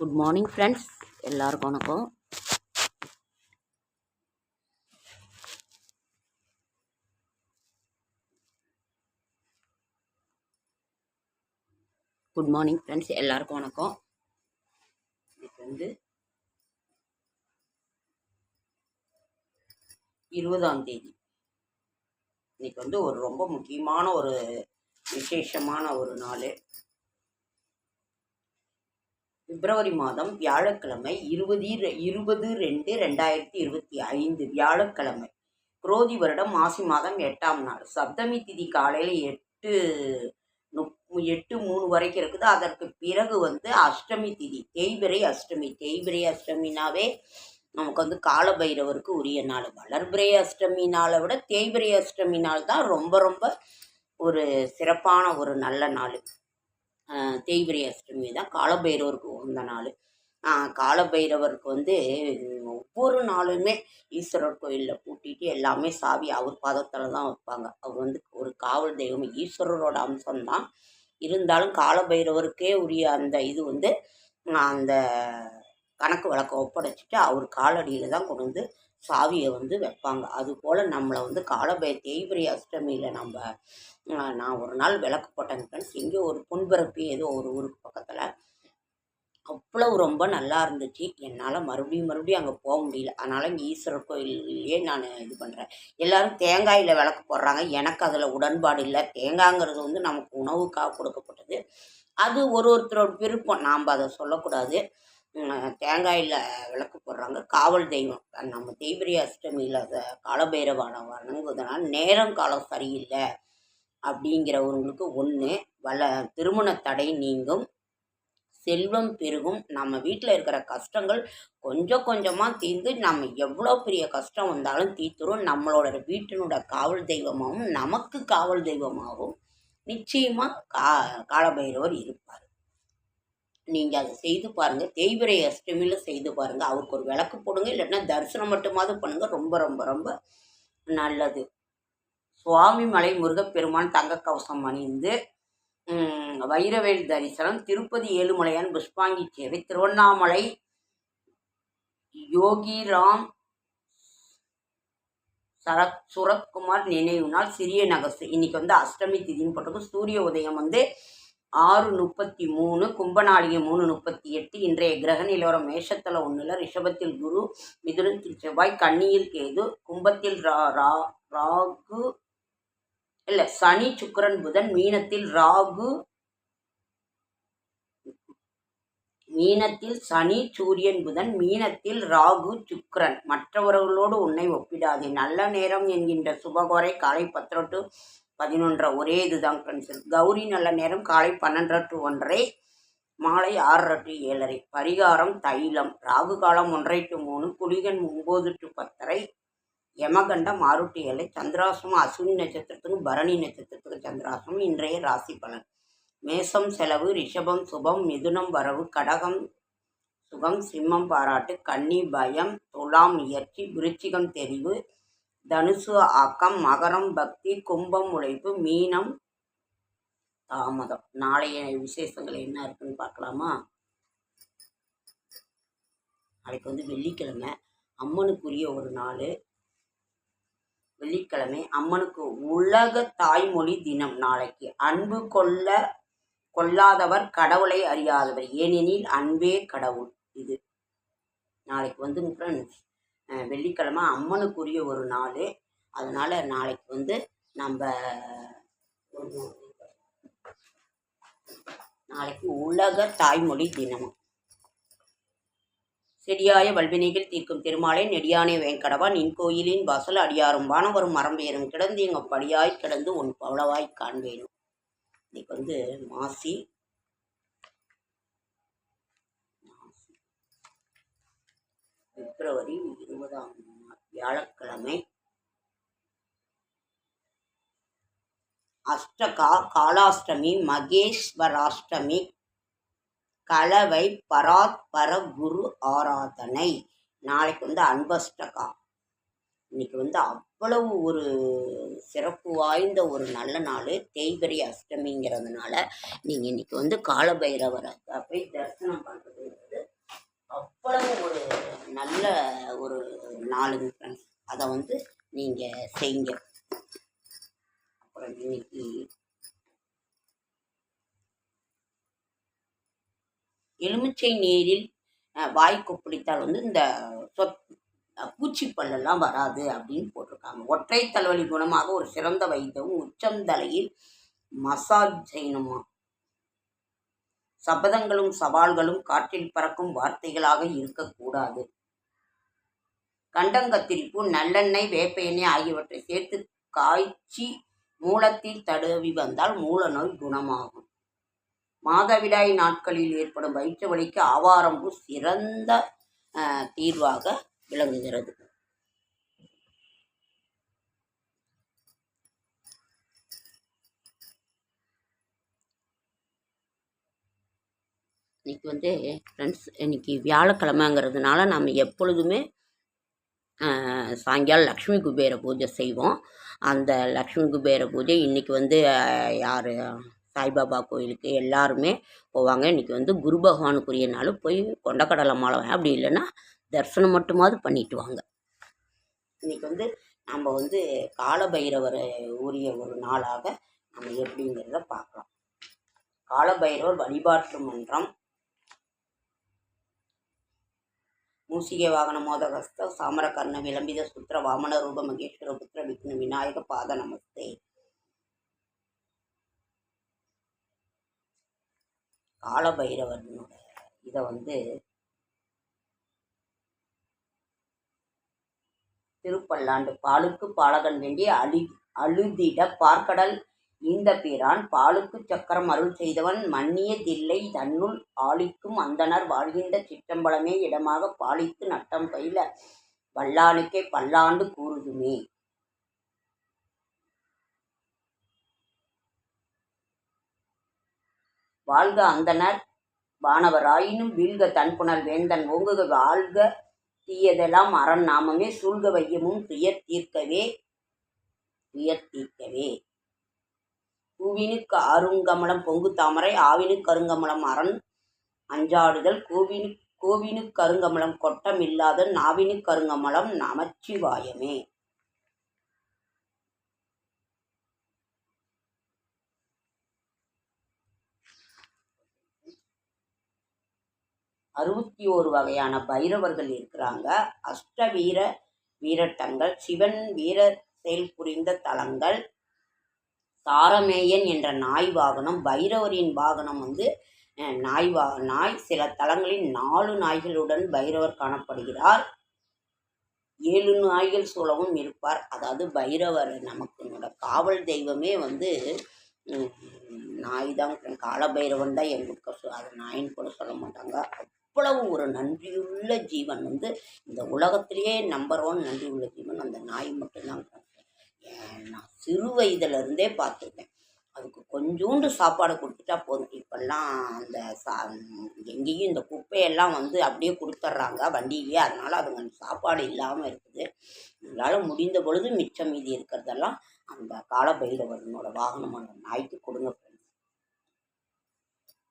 Good morning friends எல்லாருக்கும் வணக்கம். Good morning friends எல்லாருக்கும் வணக்கம். இன்னைக்கு வந்து இருபதாம் தேதி. இன்னைக்கு வந்து ஒரு ரொம்ப முக்கியமான ஒரு விசேஷமான ஒரு நாள். பிப்ரவரி மாதம் வியாழக்கிழமை இருபது இருபது ரெண்டு ரெண்டாயிரத்தி இருபத்தி ஐந்து வியாழக்கிழமை. குரோதி வருடம் மாசி மாதம் எட்டாம் நாள். சப்தமி திதி காலையில் எட்டு எட்டு மூணு வரைக்கும் இருக்குது. அதற்கு பிறகு வந்து அஷ்டமி திதி. தேய்பிரை அஷ்டமி. தேய்பிரை அஷ்டமினாவே நமக்கு வந்து காலபைரவருக்கு உரிய நாள். வளர்பிரை அஷ்டமி நாளை விட தேய்பிரை அஷ்டமி நாள் தான் ரொம்ப ரொம்ப ஒரு சிறப்பான ஒரு நல்ல நாள். தேய்பிரை அஷ்டமி தான். காலபைரவருக்கு உகந்த நாள். காலபைரவருக்கு வந்து ஒவ்வொரு நாளுமே ஈஸ்வரர் கோயிலில் பூட்டிட்டு எல்லாமே சாவி அவர் பாதத்தில் தான் வைப்பாங்க. அவர் வந்து ஒரு காவல் தெய்வம். ஈஸ்வரரோட அம்சம்தான். இருந்தாலும் காலபைரவருக்கே உரிய அந்த இது வந்து அந்த கணக்கு வழக்கம் ஒப்படைச்சிட்டு அவர் காலடியில் தான் கொண்டு வந்து சாவியை வந்து வைப்பாங்க. அதுபோல் நம்மளை வந்து காலபய தேய்பிரை அஷ்டமியில் நம்ம நான் ஒரு நாள் விளக்கு போட்டேன் ஃப்ரெண்ட்ஸ். எங்கேயோ ஒரு புண்பரப்பி ஏதோ ஒரு ஊருக்கு பக்கத்தில். அவ்வளவு ரொம்ப நல்லா இருந்துச்சு. என்னால் மறுபடியும் மறுபடியும் அங்கே போக முடியல. அதனால் இங்கே ஈஸ்வரர் கோயிலே நான் இது பண்ணுறேன் எல்லாரும் தேங்காயில் விளக்கு போடுறாங்க. எனக்கு அதில் உடன்பாடு இல்லை. தேங்காய்ங்கிறது வந்து நமக்கு உணவுக்காக கொடுக்கப்பட்டது. அது ஒரு ஒருத்தரோட விருப்பம். நாம் அதை சொல்லக்கூடாது. தேங்காயில் விளக்கு போடுறாங்க. காவல் தெய்வம். நம்ம தேய்பிரி அஷ்டமியில் அதை காலபைரவான வணங்குவதனால் நேரம் காலம் சரியில்லை அப்படிங்கிறவங்களுக்கு ஒன்று வள திருமண தடை நீங்கும். செல்வம் பெருகும். நம்ம வீட்டில் இருக்கிற கஷ்டங்கள் கொஞ்சம் கொஞ்சமாக தீர்ந்து நம்ம எவ்வளோ பெரிய கஷ்டம் வந்தாலும் தீர்த்துரும். நம்மளோட வீட்டினோட காவல் தெய்வமாகவும் நமக்கு காவல் தெய்வமாகவும் நிச்சயமாக கா காலபைரவர் இருப்பார். நீங்கள் அதை செய்து பாருங்கள் தேய்பிரை அஷ்டமியில் செய்து பாருங்கள் அவருக்கு ஒரு விளக்கு போடுங்க. இல்லைன்னா தரிசனம் மட்டுமாவது பண்ணுங்கள் ரொம்ப ரொம்ப ரொம்ப நல்லது. சுவாமி மலை முருகப்பெருமான் தங்க கவசம் அணிந்து வைரவேல் தரிசனம் திருப்பதி ஏழுமலையான் புஷ்பாங்கி சேவை திருவண்ணாமலை யோகிராம் சரத் சுரத்குமார் நினைவு நாள் சிறிய நகசு. இன்னைக்கு வந்து அஷ்டமி திதின்னு போட்டிருக்கும் சூரிய உதயம் வந்து ஆறு முப்பத்தி மூணு கும்பநாளிகை மூணு முப்பத்தி எட்டு இன்றைய கிரக நிலவரம் மேஷத்தில் ஒன்றில் ரிஷபத்தில் குரு மிதுனத்தில் செவ்வாய் கன்னியில் கேது கும்பத்தில் ரா ரா ராகு இல்லை சனி சுக்கரன் புதன் மீனத்தில் ராகு மீனத்தில் சனி சூரியன் புதன் மீனத்தில் ராகு சுக்கரன். மற்றவர்களோடு உன்னை ஒப்பிடாதே. நல்ல நேரம் என்கின்ற சுபகோரை காலை பத்தரை டு பதினொன்றரை ஒரே இதுதான் ஃப்ரெண்ட்ஸ் கௌரி நல்ல நேரம் காலை பன்னெண்டரை டு ஒன்றரை மாலை ஆறரை டு ஏழரை. பரிகாரம் தைலம் ராகு காலம் ஒன்றரை டு மூணு குளிகன் ஒம்பது டு பத்தரை யமகண்டம் ஆறு டு ஏழை சந்திராசம் அஸ்வினி நட்சத்திரத்துக்கு பரணி நட்சத்திரத்துக்கு சந்திராசம் இன்றைய ராசி பலன். மேசம் செலவு ரிஷபம் சுபம் மிதுனம் வரவு கடகம் சுகம் சிம்மம் பாராட்டு கன்னி பயம் துலாம் முயற்சி விருச்சிகம் தெரிவு தனுசு ஆக்கம் மகரம் பக்தி கும்பம் உழைப்பு மீனம் தாமதம். நாளைய விசேஷங்கள் என்ன இருக்குன்னு பார்க்கலாமா? நாளைக்கு வந்து வெள்ளிக்கிழமை. அம்மனுக்குரிய ஒரு நாள். வெள்ளிக்கிழமை அம்மனுக்கு உலக தாய்மொழி தினம் நாளைக்கு. அன்பு கொள்ள கொள்ளாதவர் கடவுளை அறியாதவர். ஏனெனில் அன்பே கடவுள். இது நாளைக்கு வந்து ஃப்ரெண்ட்ஸ் வெள்ளிக்கிழமை அம்மனுக்குரிய ஒரு நாள் அதனால் நாளைக்கு வந்து நம்ம நாளைக்கு உலக தாய்மொழி தினமும் செடியாய வல்வினைகள் தீர்க்கும் திருமாலை நெடியானே வேங்கடவா நின் கோயிலின் வாசல் அடியாரும் வானவரும் மரம் பெயரும் கிடந்து எங்கள் படியாய் கிடந்து உன் பவளவாய் காண்பேனும் இன்னைக்கு வந்து மாசி. பிப்ரவரி இருபதாம் வியாழக்கிழமை. அஷ்டகா காலாஷ்டமி மகேஸ்வராஷ்டமி கலவை பராத்பர குரு ஆராதனை. நாளைக்கு வந்து அன்பஷ்டகா. இன்னைக்கு வந்து அவ்வளவு ஒரு சிறப்பு வாய்ந்த ஒரு நல்ல நாள். தேய்பரி அஷ்டமிங்கிறதுனால நீங்கள் இன்னைக்கு வந்து காலபைரவரை போய் தரிசனம் பண்ணுங்க அவ்வளவு ஒரு நல்ல ஒரு நாளுங்க ஃப்ரெண்ட்ஸ் அதை வந்து நீங்கள் செய்யுங்க. அப்புறம் இன்னைக்கு எலுமிச்சை நீரில் வாய் கொப்பளித்தால் வந்து இந்த சொத் பூச்சி பல்லெல்லாம் வராது அப்படின்னு போட்டிருக்காங்க. ஒற்றை தலைவலி குணமாக ஒரு சிறந்த வைத்தியம் உச்சந்தலையில் மசாஜ் செய்யணுமா? சபதங்களும் சவால்களும் காற்றில் பறக்கும் வார்த்தைகளாக இருக்கக்கூடாது. கண்டங்கத்திரிப்பு நல்லெண்ணெய் வேப்ப எண்ணெய் ஆகியவற்றை சேர்த்து காய்ச்சி மூலத்தில் தடவி வந்தால் மூல நோய் குணமாகும். மாதவிடாய் நாட்களில் ஏற்படும் வயிற்று வலிக்கு ஆவாரம்பு சிறந்த தீர்வாக விளங்குகிறது. இன்னைக்கு வந்து ஃப்ரெண்ட்ஸ் இன்னைக்கு வியாழக்கிழமைங்கிறதுனால நம்ம எப்பொழுதுமே சாயங்காலம் லக்ஷ்மி குபேர பூஜை செய்வோம். அந்த லக்ஷ்மி குபேர பூஜை இன்றைக்கி வந்து யார்? சாய்பாபா கோயிலுக்கு எல்லாருமே போவாங்க. இன்றைக்கி வந்து குரு பகவானுக்குரிய நாள். போய் கொண்டக்கடலை மாலை அப்படி இல்லைன்னா தரிசனம் மட்டுமாவது பண்ணிட்டு வாங்க. இன்றைக்கி வந்து நம்ம வந்து காலபைரவர் உரிய ஒரு நாளாக நம்ம எப்படிங்கிறத பார்க்கலாம். காலபைரவர் வழிபாட்டு மன்றம் மூசிகை வாகன மோதகஸ்த சாமரகர்ண விளம்பித சுத்திர வாமன ரூப மகேஸ்வர புத்திர விஷ்ணு விநாயக பாத நமஸ்தே. காலபைரவனுடைய இதை வந்து திருப்பல்லாண்டு பாலுக்கு பாலகன் வேண்டிய அழி அழுதிட பார்க்கடல் இந்த பிரான் பாலுக்கு சக்கரம் அருள் செய்தவன் மன்னிய தில்லை தன்னுள் ஆளிக்கும் அந்தணர் வாழ்கின்ற சிற்றம்பலமே இடமாக பாலித்து நட்டம் பயில வல்லானுக்கே பல்லாண்டு கூறுதுமே. வாழ்க அந்தணர் வானவராயினும் வீழ்க தன்புணர் வேந்தன் ஓங்குக வாழ்க தீயதெல்லாம் அரண் நாமமே சூழ்க வையமும் துயர் தீர்க்கவே துயர் தீர்க்கவே. கூவினுக்கு அருங்கமலம் பொங்கு தாமரை ஆவினு கருங்கமலம் அரண் அஞ்சாடுதல் கூவினு கோவினு கருங்கமலம் கொட்டம் இல்லாத நாவினு கருங்கமலம் நமச்சிவாயமே. அறுபத்தி ஓரு வகையான பைரவர்கள் இருக்கிறாங்க. அஷ்டவீர வீரட்டங்கள் சிவன் வீர செயல் புரிந்த தலங்கள் தாரமேயன் என்ற நாய் வாகனம் பைரவரின் வாகனம் வந்து நாய் வா நாய் சில தலங்களில் நாலு நாய்களுடன் பைரவர் காணப்படுகிறார். ஏழு நாய்கள் சூழவும் இருப்பார். அதாவது பைரவர் நமக்கு காவல் தெய்வமே வந்து நாய் தான் காலபைரவன் தான் எங்களுக்கு அது நாயின்னு கூட சொல்ல மாட்டாங்க. அவ்வளவு ஒரு நன்றியுள்ள ஜீவன் வந்து இந்த உலகத்திலேயே நம்பர் ஒன் நன்றியுள்ள ஜீவன் அந்த நாய் மட்டும்தான். நான் சிறு வயதுலேருந்தே பார்த்துருக்கேன். அதுக்கு கொஞ்சோண்டு சாப்பாடு கொடுத்துட்டா போதும். இப்போல்லாம் அந்த சா எங்கேயும் இந்த குப்பையெல்லாம் வந்து அப்படியே கொடுத்துட்றாங்க வண்டியிலேயே அதனால் அதுங்க சாப்பாடு இல்லாமல் இருக்குது. உங்களால் முடிந்த பொழுது மிச்சம் மீதி இருக்கிறதெல்லாம் அந்த காலபைரவரனோட வாகனம் வாகனமான நாய்க்கு கொடுங்க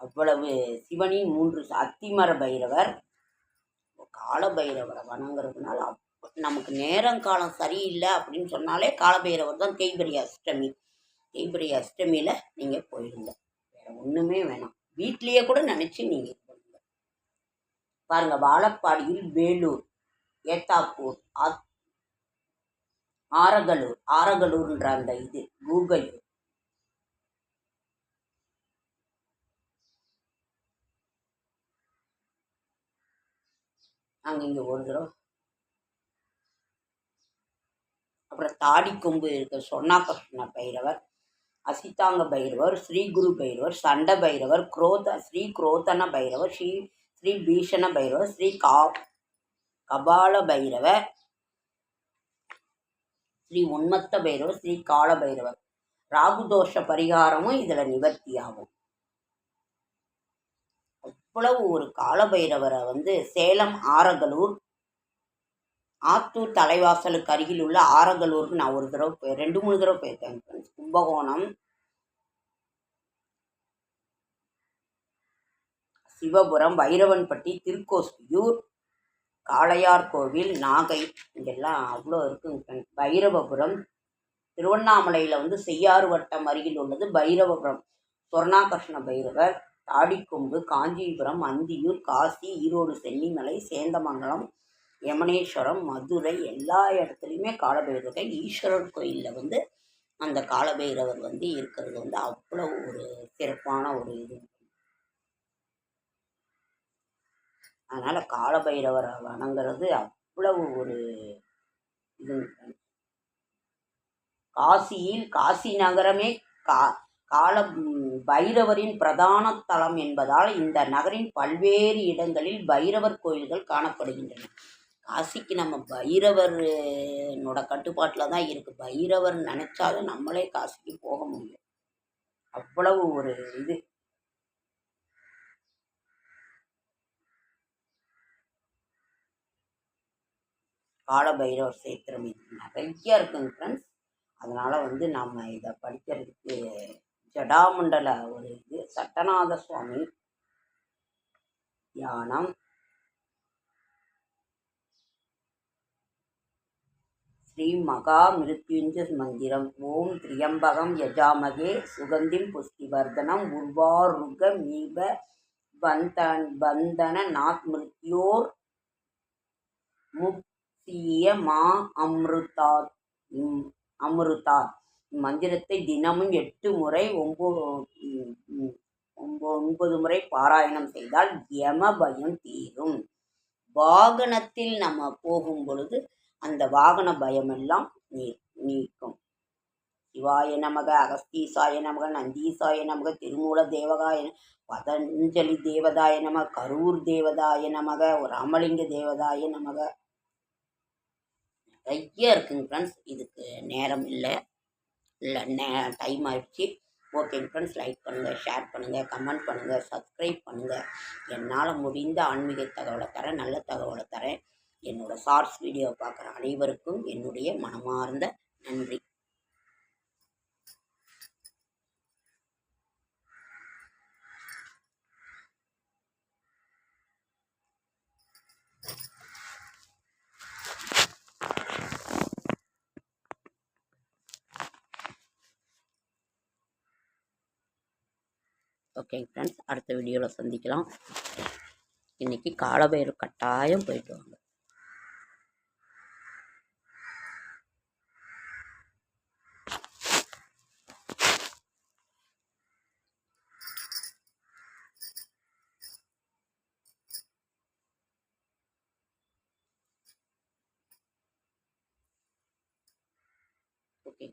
அவ்வளவு சிவனின் மூன்று அத்திமர பைரவர். காலபைரவரை வணங்குறதுனால நமக்கு நேரம் காலம் சரியில்லை அப்படின்னு சொன்னாலே காலபைரவர் தான் தேய்பிரி அஷ்டமி. தேய்பிரி அஷ்டமியில் நீங்கள் போயிடுங்க வேற ஒன்றுமே வேணாம். வீட்லேயே கூட நினச்சி நீங்கள் இது பண்ணுங்க பாருங்க வாழப்பாடியில் வேலூர் ஏத்தாப்பூர் ஆத் ஆரகலூர் ஆரகலூர்ன்ற அந்த இது கூகுள் நாங்கள் இங்கே ஒரு தடவை அப்புறம் தாடி கொம்பு இருக்க. சொன்னாகிருஷ்ண பைரவர் அசிதாங்க பைரவர் ஸ்ரீ குரு பைரவர் சண்ட பைரவர் குரோத ஸ்ரீ குரோதன பைரவர் ஸ்ரீ ஸ்ரீ பீஷண பைரவர் ஸ்ரீ கா கபால பைரவர் ஸ்ரீ உன்மத்த பைரவர் ஸ்ரீ கால பைரவர். ராகுதோஷ பரிகாரமும் இதில் நிவர்த்தி ஆகும் அவ்வளவு ஒரு காலபைரவரை வந்து சேலம் ஆரகலூர் ஆத்தூர் தலைவாசலுக்கு அருகில் உள்ள ஆரங்கலூருக்கு நான் ஒரு தடவை போய் ரெண்டு மூணு தடவை போயிருக்கேன் கும்பகோணம் சிவபுரம் வைரவன்பட்டி திருக்கோசியூர் காளையார் கோவில் நாகை இங்கெல்லாம் அவ்வளோ இருக்குங்க ஃப்ரெண்ட்ஸ் பைரவபுரம் திருவண்ணாமலையில் வந்து செய்யாறு வட்டம் அருகில் உள்ளது பைரவபுரம். சொர்ணாகர்ஷ்ண பைரவர் தாடிக்கொம்பு காஞ்சிபுரம் அந்தியூர் காசி ஈரோடு சென்னிமலை சேந்தமங்கலம் யமனேஸ்வரம் மதுரை எல்லா இடத்துலையுமே காலபைரவர் ஈஸ்வரர் கோயிலில் வந்து அந்த காலபைரவர் வந்து இருக்கிறது வந்து அவ்வளோ ஒரு சிறப்பான ஒரு இது. அதனால் காலபைரவரை வணங்குறது அவ்வளவு ஒரு இது காசியில் காசி நகரமே கா கால பைரவரின் பிரதான தலம் என்பதால் இந்த நகரின் பல்வேறு இடங்களில் பைரவர் கோயில்கள் காணப்படுகின்றன. காசிக்கு நம்ம பைரவர்னோட கட்டுப்பாட்டில் தான் இருக்குது பைரவர் நினச்சாலும் நம்மளே காசிக்கு போக முடியும். அவ்வளவு ஒரு இது. காலபைரவர் சேத்திரம் இது நிறைய இருக்குங்க ஃப்ரெண்ட்ஸ் அதனால் வந்து நம்ம இதை படிக்கிறதுக்கு ஜடாமண்டல ஒரு இது சட்டநாத சுவாமி தியானம் ஸ்ரீ மகா மிருத்யுஞ்ச மந்திரம் ஓம் திரியம்பகம் யஜாமகே. சுகந்திம் புஷ்டிவர்தனம். உர்வாருக மீப பந்தன் பந்தன நாத் மிருத்யோர் முக்திய மா அம்ருதாத். அமிர்தாத். இம்மந்திரத்தை தினமும் எட்டு முறை ஒம்போ ஒன்பது முறை பாராயணம் செய்தால் யம பயம் தீரும். வாகனத்தில் நம்ம போகும் பொழுது அந்த வாகன பயமெல்லாம் நீ நீக்கும். சிவாய நமக அகஸ்தீசாய நமக நந்தீசாய நமக திருமூல தேவகாய பதஞ்சலி தேவதாய நம கரூர் தேவதாய நமக ராமலிங்க தேவதாய நமக. நிறைய இருக்குங்க ஃப்ரெண்ட்ஸ் இதுக்கு நேரம் இல்லை. இல்லை நே டைம் ஆயிடுச்சு. ஓகேங்க ஃப்ரெண்ட்ஸ் லைக் பண்ணுங்கள் ஷேர் பண்ணுங்கள் கமெண்ட் பண்ணுங்கள் சப்ஸ்கிரைப் பண்ணுங்கள் என்னால் முடிந்த ஆன்மீக தகவலை தரேன் நல்ல தகவலை தரேன். என்னோடய ஷார்ட்ஸ் வீடியோ பார்க்குற அனைவருக்கும் என்னுடைய மனமார்ந்த நன்றி. ஓகே ஃப்ரெண்ட்ஸ் அடுத்த வீடியோவில் சந்திக்கலாம். இன்றைக்கி காலபைரவர் கட்டாயம் போயிட்டு வாங்க. ஓகே